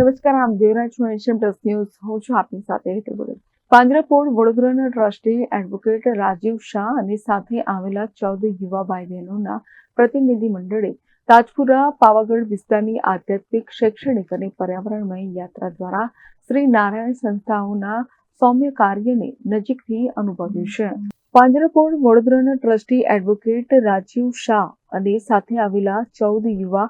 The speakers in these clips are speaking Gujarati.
નમસ્કાર, આમ દેવરાજ છું એશિયન પ્લસ ન્યૂઝ. હું છું આપની સાથે હેતલ બોલે. પાંજરાપોળ વડોદરાના ટ્રસ્ટી એડવોકેટ રાજીવ શાહ અને સાથે આવેલા ચૌદ યુવા ભાઈ બહેનોના પ્રતિનિધિ તાજપુરા, પાવાગઢ વિસ્તારની આધ્યાત્મિક, શૈક્ષણિક અને પર્યાવરણમય યાત્રા દ્વારા શ્રી નારાયણ સંસ્થાઓના સૌમ્ય કાર્યને નજીકથી અનુભવ્યું છે. પાંજરાપોળ વડોદરાના ટ્રસ્ટી એડવોકેટ રાજીવ શાહ અને સાથે આવેલા ચૌદ યુવા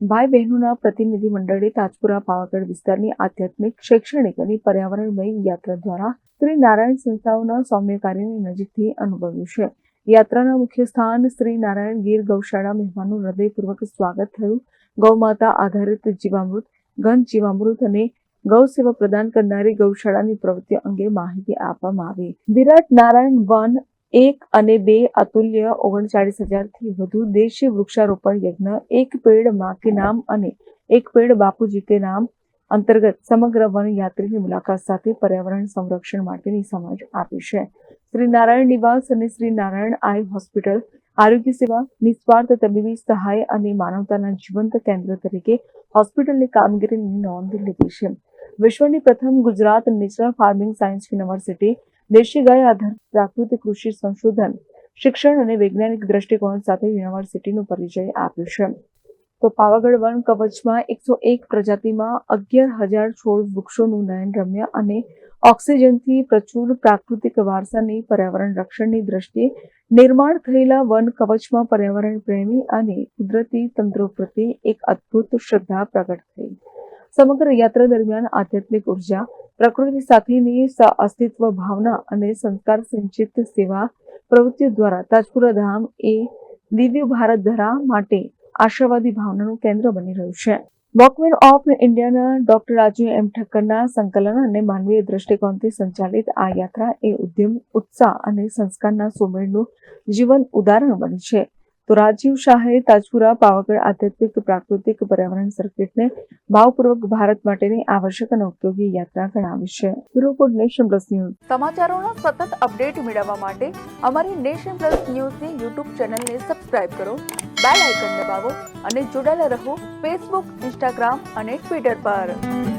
ભાઈ બહેનોના પ્રતિનિધિ મંડળે તાજપુરા પાવાગઢ વિસ્તારની આધ્યાત્મિક, શૈક્ષણિક અને પર્યાવરણમય યાત્રા દ્વારા શ્રી નારાયણ સંસ્થાઓના સૌમ્ય કાર્યને નજીકથી અનુભવ્યું છે. યાત્રાના મુખ્ય સ્થાન શ્રી નારાયણ ગીર ગૌશાળા મહેમાનનું હૃદયપૂર્વક સ્વાગત થયું. ગૌમાતા આધારિત જીવામૃત, ઘન જીવામૃત અને ગૌ સેવા પ્રદાન કરનારી ગૌશાળાની પ્રવૃત્તિ અંગે માહિતી આપવામાં આવી. વિરાટ નારાયણ વન એક અને બે અતુલ્ય ઓગણચાળીસ હજારથી વધુ દેશી વૃક્ષારોપણ યજ્ઞ, એક પેડમાં કે નામ અને એક પેડ બાપુજી કે નામ અંતર્ગત સમગ્ર વન યાત્રીની મુલાકાત સાથે પર્યાવરણ સંરક્ષણ માટેની સમજ આપી છે. શ્રી નારાયણ નિવાસ અને શ્રી નારાયણ આઈ હોસ્પિટલ આરોગ્ય સેવા, નિસ્વાર્થ તબીબી સહાય અને માનવતાના જીવંત કેન્દ્ર તરીકે હોસ્પિટલની કામગીરીની નોંધ લીધી છે. વિશ્વની પ્રથમ Gujarat natural farming science university દેશી ગાય આધારિત પ્રાકૃતિક કૃષિ સંશોધન, શિક્ષણ અને વૈજ્ઞાનિક દ્રષ્ટિકોણ સાથે યુનિવર્સિટીનો પરિચય આપ્યો છે. તો પાવાગઢ વન કવચમાં એકસો એક પ્રજાતિમાં અગિયાર હજાર છોડ વૃક્ષોનું નયનરમ્ય અને ઓક્સિજનથી પ્રચુર પ્રાકૃતિક વારસાની પર્યાવરણ રક્ષણની દ્રષ્ટિએ નિર્માણ થયેલા વન કવચમાં પર્યાવરણ પ્રેમી અને કુદરતી તંત્રો પ્રત્યે એક અદ્ભુત શ્રદ્ધા પ્રગટ થઈ. સમગ્ર યાત્રા દરમિયાન આધ્યાત્મિક ઊર્જા, પ્રકૃતિ સાથેની અસ્તિત્વ ભાવના અને સંસ્કાર સંચિત સેવા પ્રવૃત્તિઓ દ્વારા તાજપુરા ધામ એ દિવ્ય ભારત ધરા માટે આશાવાદી ભાવનાનું કેન્દ્ર બની રહ્યું છે. વોકમેન ઓફ ઇન્ડિયાના ડોક્ટર રાજુ એમ ઠક્કરના સંકલન અને માનવીય દ્રષ્ટિકોણથી સંચાલિત આ યાત્રા એ ઉદ્યમ, ઉત્સાહ અને સંસ્કારના સુમેળનું જીવન ઉદાહરણ બની છે. તો રાજીવ શાહે તાજપુરા પાવાગઢ આધ્યાત્મિક પ્રાકૃતિક પર્યાવરણ સર્કિટને ભાવપૂર્વક ભારત માટેની આવશ્યક અને ઉપયોગી યાત્રા ગણાવી છે. Bureau nation plus news. સમાચારોનો સતત અપડેટ મેળવવા માટે અમારી નેશન પ્લસ ન્યૂઝની યુટ્યુબ ચેનલને સબસ્ક્રાઇબ કરો, બેલ આઇકન દબાવો અને જોડાયેલા રહો ફેસબુક, ઇન્સ્ટાગ્રામ અને ટ્વિટર પર.